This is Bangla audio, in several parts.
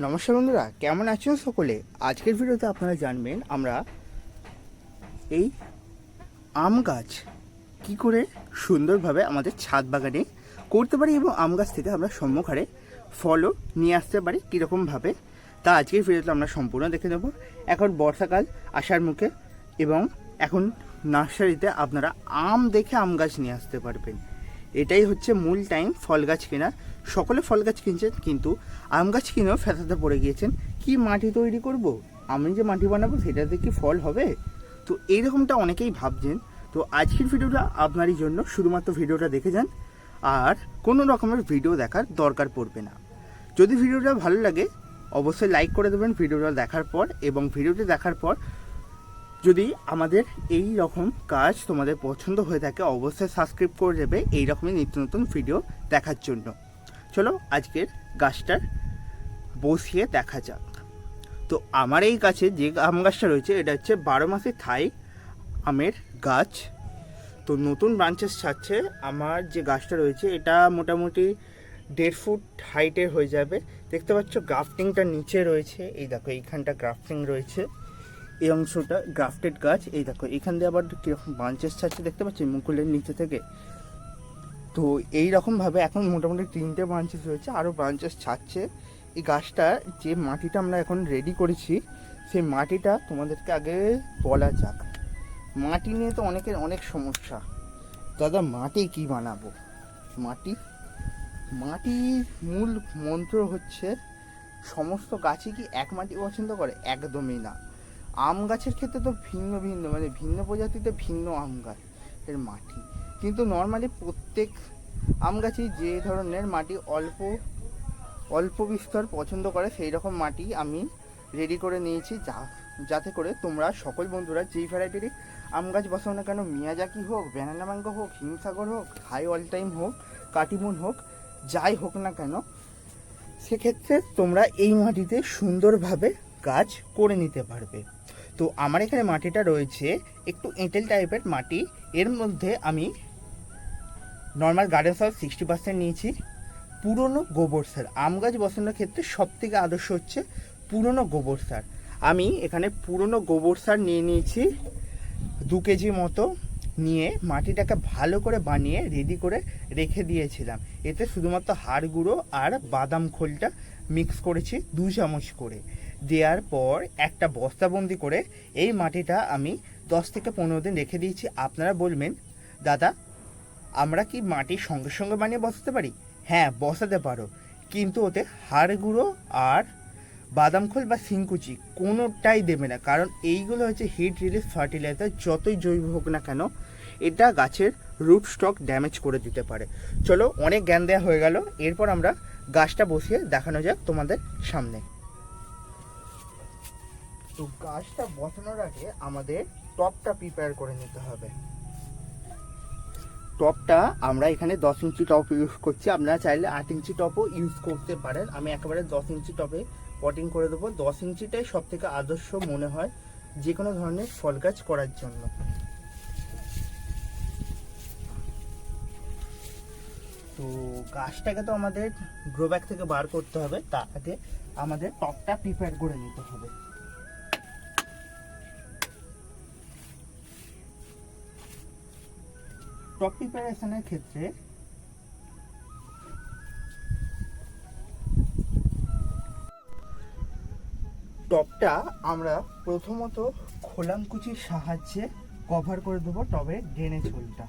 নমস্কার বন্ধুরা, কেমন আছেন সকলে? আজকের ভিডিওতে আপনারা জানবেন আমরা এই আম গাছ কি করে সুন্দরভাবে আমাদের ছাদ বাগানে করতে পারি এবং আম গাছ থেকে আমরা সম্মুখারে ফলও নিয়ে আসতে পারি কীরকমভাবে, তা আজকের ভিডিওতে আমরা সম্পূর্ণ দেখে নেব। এখন বর্ষাকাল আসার মুখে এবং এখন নার্সারিতে আপনারা আম দেখে আম গাছ নিয়ে আসতে পারবেন। এটাই হচ্ছে মূল টাইম ফল গাছ কেনার। সকলে ফল গাছ কিনছেন, কিন্তু আম গাছ কিনেও ফেসাতে পড়ে গিয়েছেন। কি মাটি তৈরি করব? আমি যে মাটি বানাবো, সেটাতে কি ফল হবে? তো এইরকমটা অনেকেই ভাবছেন। তো আজকের ভিডিওটা আপনারই জন্য, শুধুমাত্র ভিডিওটা দেখে যান। আর কোনো রকমের ভিডিও দেখার দরকার পড়বে না। যদি ভিডিওটা ভালো লাগে, অবশ্যই লাইক করে দেবেন। ভিডিওটা দেখার পর এবং ভিডিওটি দেখার পর যদি আমাদের এই রকম কাজ তোমাদের পছন্দ হয়ে থাকে, অবশ্যই সাবস্ক্রাইব করে দেবে এই রকমই নিত্য নতুন ভিডিও দেখার জন্য। চলো আজকের গাছটার বসিয়ে দেখা যাক। তো আমার এই গাছে যে আম গাছটা রয়েছে, এটা হচ্ছে বারো মাসে থাই আমের গাছ। তো নতুন ব্রাঞ্চেস ছাড়ছে। আমার যে গাছটা রয়েছে, এটা মোটামুটি দেড় ফুট হাইটের হয়ে যাবে। দেখতে পাচ্ছ গ্রাফটিংটা নিচে রয়েছে। এই দেখো, এইখানটা গ্রাফটিং রয়েছে। এই অংশটা গ্রাফটেড গাছ। এই দেখো, এখান দিয়ে আবার কীরকম ব্রাঞ্চেস ছাড়ছে দেখতে পাচ্ছি, মুকুলের নিচে থেকে। তো এই রকমভাবে এখন মোটামুটি তিনটে ব্রাঞ্চেস রয়েছে, আরও ব্রাঞ্চেস ছাড়ছে। এই গাছটা, যে মাটিটা আমরা এখন রেডি করেছি, সেই মাটিটা তোমাদেরকে আগে বলা যাক। মাটি নিয়ে তো অনেকের অনেক সমস্যা। দাদা, মাটি কি বানাবো? মাটি? মাটির মূল মন্ত্র হচ্ছে, সমস্ত গাছই কি এক মাটি পছন্দ করে? একদমই না। আম গাছের ক্ষেত্রে তো ভিন্ন ভিন্ন মানে ভিন্ন প্রজাতিতে ভিন্ন আম গাছ এর মাটি। কিন্তু নর্মালি প্রত্যেক আম গাছই যে ধরনের মাটি অল্প অল্প বিস্তর পছন্দ করে সেই রকম মাটি আমি রেডি করে নিয়েছি যা, যাতে করে তোমরা সকল বন্ধুরা যেই ভ্যারাইটিরই আম গাছ বসাও না কেন, মিয়াজাকি হোক ব্যানানা ম্যাঙ্গো হোক, হিমসাগর হোক হাই অল টাইম হোক কাটিমুন হোক, যাই হোক না কেন, সেক্ষেত্রে তোমরা এই মাটিতে সুন্দরভাবে গাছ করে নিতে পারবে। তো আমার এখানে মাটিটা রয়েছে একটু এঁটেল টাইপের মাটি। এর মধ্যে আমি normal garden soil sixty percent নিয়েছি। পুরনো গোবর সার। আম গাছ বসানোর ক্ষেত্রে সব থেকে আদর্শ হচ্ছে পুরনো গোবর সার। আমি এখানে পুরনো গোবর সার নিয়ে নিয়েছি দু কেজি মতো। নিয়ে মাটিটাকে ভালো করে বানিয়ে রেডি করে রেখে দিয়েছিলাম। এতে শুধুমাত্র হাড় গুঁড়ো আর বাদাম খোলটা মিক্স করেছি দু চামচ করে। দেওয়ার পর একটা বস্তাবন্দি করে এই মাটিটা আমি দশ থেকে পনেরো দিন রেখে দিয়েছি। আপনারা বলবেন, দাদা, আমরা কি মাটি সঙ্গে সঙ্গে বানিয়ে বসাতে পারি? হ্যাঁ বসাতে পারো। কিন্তু ওতে হাড় গুঁড়ো আর বাদাম খোল বা সিংকুচি কোনোটাই দেবে না। কারণ এইগুলো হচ্ছে হিট রিলিজ ফার্টিলাইজার যতই জৈব হোক না কেন, এটা গাছের রুট স্টক ড্যামেজ করে দিতে পারে। চলো, অনেক জ্ঞান দেওয়া হয়ে গেল। এরপর আমরা গাছটা বসিয়ে দেখানো যাক তোমাদের সামনে। তো গাছটা বসানোর আগে আমাদের টপটা প্রিপেয়ার করে নিতে হবে। টপটা আমরা এখানে দশ ইঞ্চি টপ ইউজ করছি। আপনারা চাইলে আট ইঞ্চি টপও ইউজ করতে পারেন। আমি একেবারে দশ ইঞ্চি টপে পটিং করে দেবো। দশ ইঞ্চিটাই সব থেকে আদর্শ মনে হয় যে কোনো ধরনের ফল গাছ করার জন্য। তো গাছটাকে তো আমাদের গ্রো ব্যাগ থেকে বার করতে হবে। তার আগে আমাদের টপটা প্রিপেয়ার করে নিতে হবে। টপ প্রিপারেশনের ক্ষেত্রে টপটা আমরা প্রথমত খোলামকুচির সাহায্যে কভার করে দেবো টবের ড্রেনেজ হোলটা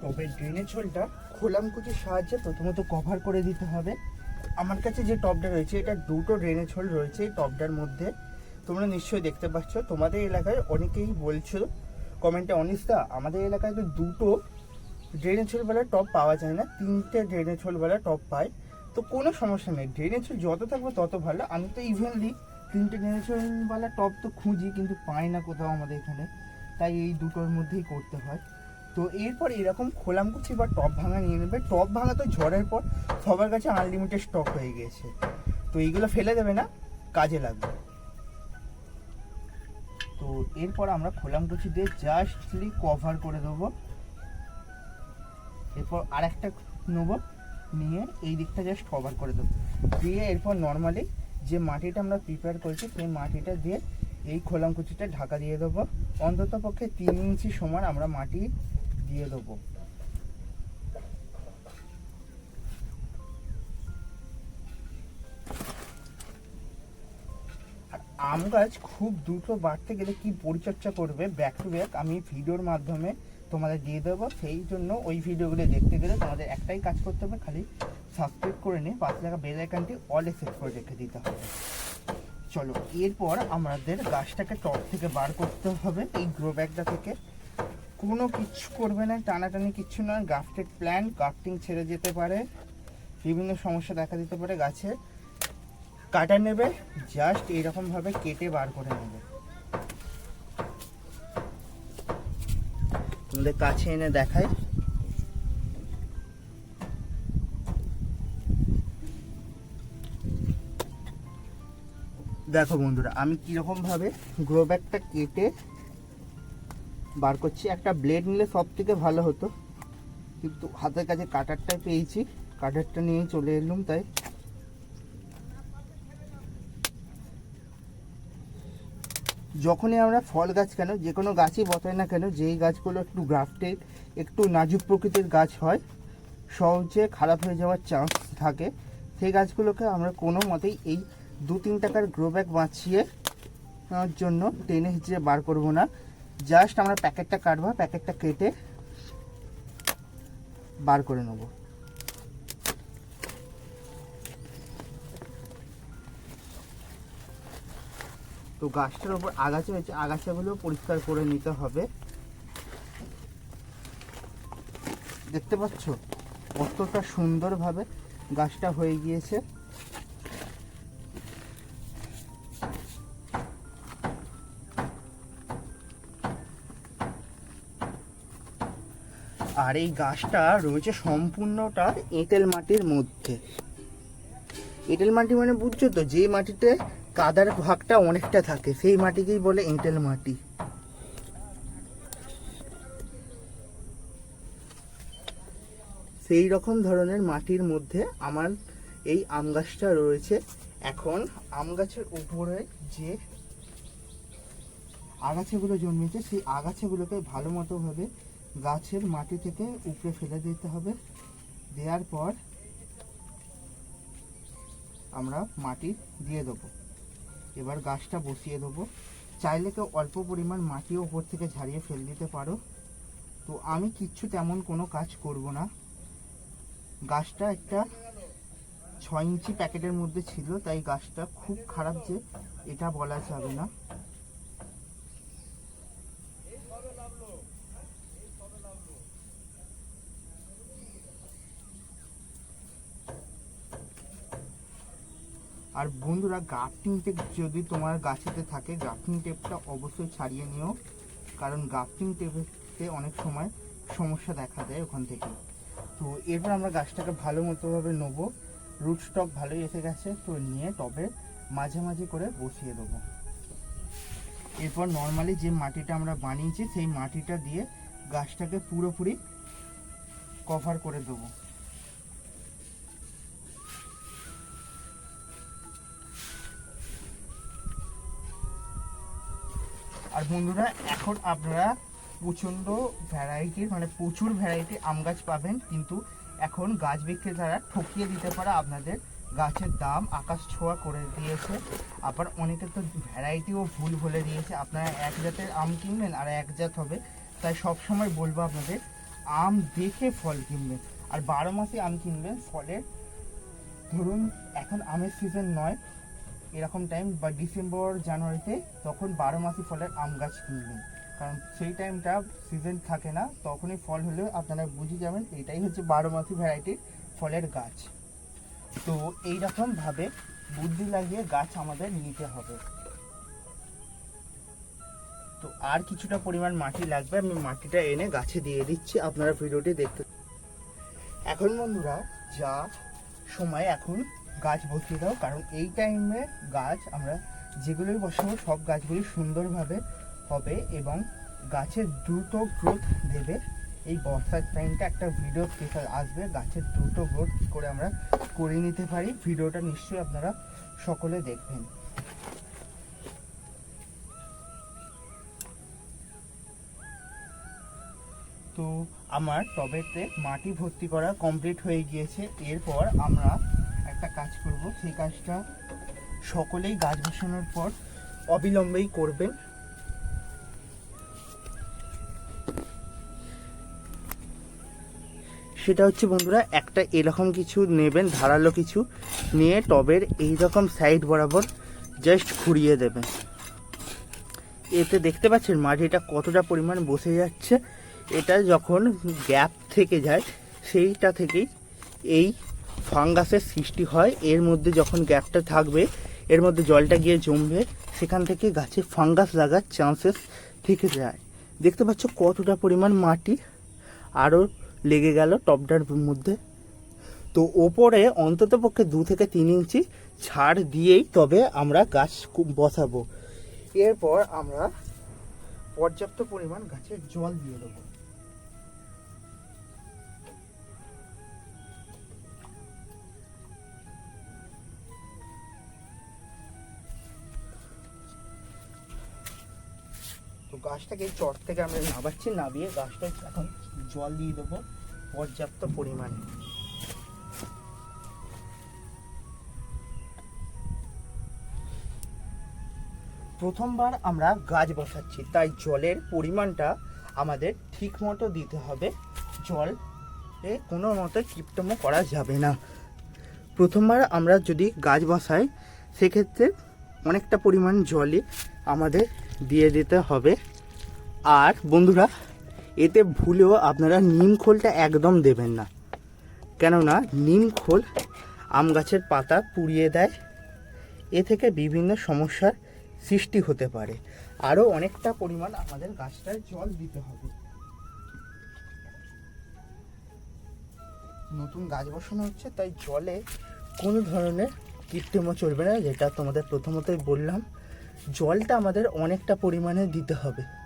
টবের ড্রেনেজ হোলটা খোলামকুচির সাহায্যে প্রথমত কভার করে দিতে হবে। আমার কাছে যে টবটা রয়েছে, এটা দুটো ড্রেনেজ হোল রয়েছে এই টবটার মধ্যে। তোমরা নিশ্চয়ই দেখতে পাচ্ছ, তোমাদের এলাকায় অনেকেই বলছো কমেন্টে অনিস্তা, আমাদের এলাকায় তো দুটো ড্রেনেজ হোলওয়ালা টপ পাওয়া যায় না, তিনটে ড্রেনেজ হোলওয়ালা টপ পাই তো কোনো সমস্যা নেই ড্রেনেজ হোল যত থাকবে তত ভালো। আমি তো ইভেনলি তিনটে ড্রেনেজ হোলওয়ালা টপ তো খুঁজি, কিন্তু পাই না কোথাও আমাদের এখানে। তাই এই দুটোর মধ্যেই করতে হয়। তো এরপর এরকম খোলাম খোলামকুচি বা টপ ভাঙা নিয়ে নেবে। টপ ভাঙা তো ঝড়ের পর সবার কাছে আনলিমিটেড স্টক হয়ে গিয়েছে। তো এইগুলো ফেলে দেবে না, কাজে লাগবে। তো এরপর আমরা খোলাম কুচি দিয়ে জাস্টলি কভার করে দেবো। এরপর আর একটা নেব, নিয়ে এই দিকটা জাস্ট কভার করে দেবো। দিয়ে এরপর নর্মালি যে মাটিটা আমরা প্রিপেয়ার করেছি, সেই মাটিটা দিয়ে এই খোলাম কুচিটা ঢাকা দিয়ে দেবো। অন্তত পক্ষে তিন ইঞ্চি সমান আমরা মাটি দিয়ে দেবো। আম গাছ খুব দ্রুত বাড়তে গেলে কি পরিচর্যা করবে? ব্যাক টু ব্যাক আমি ভিডিওর মাধ্যমে তোমাদের দিয়ে দেবো। সেই জন্য ওই ভিডিওগুলো দেখতে গেলে তোমাদের একটাই কাজ করতে হবে, খালি সাবস্ক্রাইব করে নিয়ে পাশে থাকা বেল আইকনটি অলে সেট করে রেখে দিতে হবে। চলো, এরপর আমাদের গাছটাকে টপ থেকে বার করতে হবে, এই গ্রো ব্যাগটা থেকে। কোনো কিছু করবে না, টানাটানি কিচ্ছু নয়। গাফটেড প্ল্যান গাফটিং ছেড়ে যেতে পারে, বিভিন্ন সমস্যা দেখা দিতে পারে গাছে। কাটা নেবে জাস্ট এইরকমভাবে কেটে বার করে নেবে। তোমাদের কাছে এনে দেখাই। দেখো বন্ধুরা, আমি কীরকম ভাবে গ্রো ব্যাগটা কেটে বার করছি। একটা ব্লেড নিলে সব থেকে ভালো হতো। কিন্তু হাতের কাছে কাটারটাই পেয়েছি। কাটারটা নিয়ে চলে এলাম তাই। যখনই আমরা ফল গাছ কেন, যে কোনো গাছই বসাই না কেন, যেই গাছগুলো একটু গ্রাফটেড একটু নাজুক প্রকৃতির গাছ হয়, সহজে খারাপ হয়ে যাওয়ার চান্স থাকে। সেই গাছগুলোকে আমরা কোনো মতেই এই দু তিন টাকার গ্রো ব্যাগ বাঁচিয়ে জন্য টেনে হিচড়ে বার করব না। জাস্ট আমরা প্যাকেটটা কাটবো, প্যাকেটটা কেটে বার করে নেব। তো গাছটার ওপর আগাছা হয়েছে, আগাছাগুলো পরিষ্কার করে নিতে হবে। দেখতে পাচ্ছ? কতটা সুন্দরভাবে গাছটা হয়ে গিয়েছে। আর এই গাছটা রয়েছে সম্পূর্ণটা এঁটেল মাটির মধ্যে। এঁটেল মাটি মানে বুঝছ তো যে মাটিতে কাদার ভাগটা অনেকটা থাকে, সেই মাটিকেই বলে এঁটেল মাটি। সেই রকম ধরনের মাটির মধ্যে আমার এই আম গাছটা রয়েছে। এখন আম গাছের উপরে যে আগাছাগুলো জন্মেছে, সেই আগাছাগুলোকে ভালো মতোভাবে গাছের মাটি থেকে উপরে ফেলে দিতে হবে। দেওয়ার পর আমরা মাটি দিয়ে দেবো। এবার গাছটা বসিয়ে দেবো। চাইলে কেউ অল্প পরিমাণ মাটিও ওপর থেকে ঝাড়িয়ে ফেলে দিতে পারো। তো আমি কিচ্ছু তেমন কোনো কাজ করব না। গাছটা একটা ছয় ইঞ্চি প্যাকেটের মধ্যে ছিল, তাই গাছটা খুব খারাপ যে এটা বলা যাবে না। আর বন্ধুরা গাফটিং টেপ যদি তোমার গাছেতে থাকে গাফটিং টেপটা অবশ্যই ছাড়িয়ে নিও। কারণ গাফটিং টেপেতে অনেক সময় সমস্যা দেখা দেয় ওখান থেকে। তো এরপর আমরা গাছটাকে ভালো মতোভাবে নেব। রুট স্টক ভালোই এসে গেছে, তো নিয়ে টবে মাঝে মাঝে করে বসিয়ে দেবো। এরপর নর্মালি যে মাটিটা আমরা বানিয়েছি, সেই মাটিটা দিয়ে গাছটাকে পুরোপুরি কভার করে দেবো। আর বন্ধুরা, এখন আপনারা প্রচণ্ড ভ্যারাইটির মানে প্রচুর ভ্যারাইটি আম গাছ পাবেন, কিন্তু এখন গাছ বিক্রেতারা ঠকিয়ে দিতে পারে আপনাদের গাছের দাম। আকাশ ছোঁয়া করে দিয়েছে। আবার অনেকে তো ভ্যারাইটিও ভুল বলে দিয়েছে। আপনারা এক জাতের আম কিনবেন আর এক জাত হবে। তাই সব সময় বলব আপনাদের, আম দেখে ফল কিনবেন। আর বারো মাসে আম কিনবেন, ফলের ধরুন এখন আমের সিজন নয় এরকম টাইম বা ডিসেম্বর জানুয়ারিতে তখন বারো মাসি ফলের আম গাছ কিনবেন কারণ সেই টাইমটা সিজন থাকে না, তখনই ফল হলেও আপনারা বুঝে যাবেন এটাই হচ্ছে বারো মাসি ভ্যারাইটির ফলের গাছ। তো এইরকমভাবে বুদ্ধি লাগিয়ে গাছ আমাদের নিতে হবে। তো আর কিছুটা পরিমাণ মাটি লাগবে, আমি মাটিটা এনে গাছে দিয়ে দিচ্ছি, আপনারা ভিডিওটি দেখতে এখন বন্ধুরা, যা সময় এখন গাছ বসিয়ে দাও, কারণ এই টাইমে গাছ আমরা যেগুলোই বসাবো, সব গাছগুলি সুন্দরভাবে হবে এবং গাছের দ্রুত গ্রোথ দেবে। এই বর্ষার টাইমটা একটা ভিডিও স্পেশাল আসবে গাছের দ্রুত গ্রোথ কী করে আমরা করে নিতে পারি ভিডিওটা নিশ্চয়ই আপনারা সকলে দেখবেন। তো আমার টবেতে মাটি ভর্তি করা কমপ্লিট হয়ে গিয়েছে, এরপর আমরা কাজ করব, সেই কাজটা সকলেই গাছ বসানোর পর অবিলম্বেই করবেন। সেটা হচ্ছে বন্ধুরা, একটা এরকম কিছু নেবেন, ধারালো কিছু নিয়ে টবের এই রকম সাইড বরাবর জাস্ট ঘুরিয়ে দেবেন। এতে দেখতে পাচ্ছেন মাটিটা কতটা পরিমাণ বসে যাচ্ছে। এটা যখন গ্যাপ থেকে যায়, সেইটা থেকেই এই ফাঙ্গাসের সৃষ্টি হয়, এর মধ্যে যখন গ্যাপটা থাকবে, এর মধ্যে জলটা গিয়ে জমবে, সেখান থেকে গাছে ফাঙ্গাস লাগার চান্সেস থেকে যায়। দেখতে পাচ্ছ কতটা পরিমাণ মাটি আরও লেগে গেল টপটার মধ্যে। তো ওপরে অন্তত পক্ষে দু থেকে তিন ইঞ্চি ছাড় দিয়েই তবে আমরা গাছ বসাবো। এরপর আমরা পর্যাপ্ত পরিমাণ গাছে জল দিয়ে দেবো। গাছটাকে চট থেকে আমরা নাবাচ্ছি, নাবিয়ে গাছটা এখন জল দিয়ে দেবো পর্যাপ্ত পরিমাণে। প্রথমবার আমরা গাছ বসাচ্ছি, তাই জলের পরিমাণটা আমাদের ঠিক মতো দিতে হবে। জল এ কোনো মতো কিপটমো করা যাবে না। প্রথমবার আমরা যদি গাছ বসাই, সেক্ষেত্রে অনেকটা পরিমাণ জলই আমাদের দিয়ে দিতে হবে। আর বন্ধুরা, এতে ভুলেও আপনারা নিম খোলটা একদম দেবেন না। কেননা নিম খোল আম গাছের পাতা পুড়িয়ে দেয়, এ থেকে বিভিন্ন সমস্যার সৃষ্টি হতে পারে। আরও অনেকটা পরিমাণ আমাদের গাছটায় জল দিতে হবে। নতুন গাছ বসানো হচ্ছে, তাই জলে কোনো ধরনের কৃত্রিম চলবে না, যেটা তোমাদের প্রথমতই বললাম। জলটা আমাদের অনেকটা পরিমাণে দিতে হবে।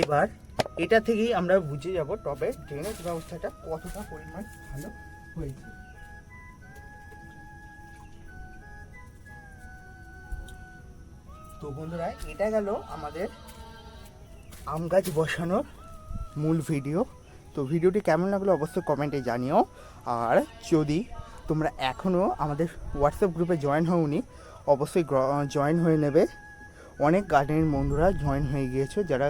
এবার এটা থেকেই আমরা বুঝে যাব টবে ড্রেনেজ ব্যবস্থাটা কতটা পরিমাণ ভালো হয়েছে। তো বন্ধুরা, এটা গেল আমাদের আম গাছ বসানোর মূল ভিডিও। তো ভিডিওটি কেমন লাগল অবশ্যই কমেন্টে জানিও। আর যদি তোমরা এখনও আমাদের হোয়াটসঅ্যাপ গ্রুপে জয়েন হওনি, অবশ্যই জয়েন হয়ে নেবে। অনেক গার্ডেনের বন্ধুরা জয়েন হয়ে গিয়েছো, যারা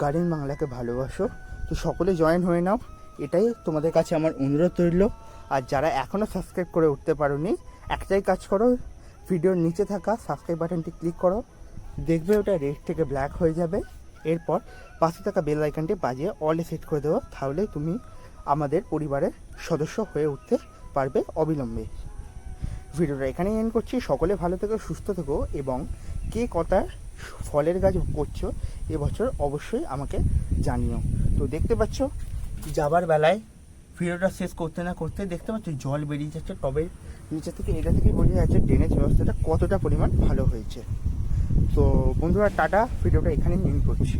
গার্ডেন বাংলাকে ভালোবাসো। তো সকলে জয়েন হয়ে নাও। এটাই তোমাদের কাছে আমার অনুরোধ রইল। আর যারা এখনও সাবস্ক্রাইব করে উঠতে পারোনি, একটাই কাজ করো ভিডিওর নিচে থাকা সাবস্ক্রাইব বাটনটি ক্লিক করো। দেখবে ওটা রেড থেকে ব্ল্যাক হয়ে যাবে। এরপর পাশে থাকা বেল আইকনটি বাজিয়ে অলে সেট করে দেবো। তাহলে তুমি আমাদের পরিবারের সদস্য হয়ে উঠতে পারবে অবিলম্বে। ভিডিওটা এখানেই এন্ড করছি। সকলে ভালো থেকো, সুস্থ থেকো এবং কে কটা ফলের গাছ করছ, এবছর অবশ্যই আমাকে জানিও। তো দেখতে পাচ্ছ, যাবার বেলায় ভিডিওটা শেষ করতে না করতে দেখতে পাচ্ছ, জল বেরিয়ে যাচ্ছে, তবে নিচে থেকে এটা থেকে বোঝা যাচ্ছে ড্রেনেজ ব্যবস্থাটা কতটা পরিমাণ ভালো হয়েছে। তো বন্ধুরা, টাটা, ভিডিওটা এখানে মিন করছি।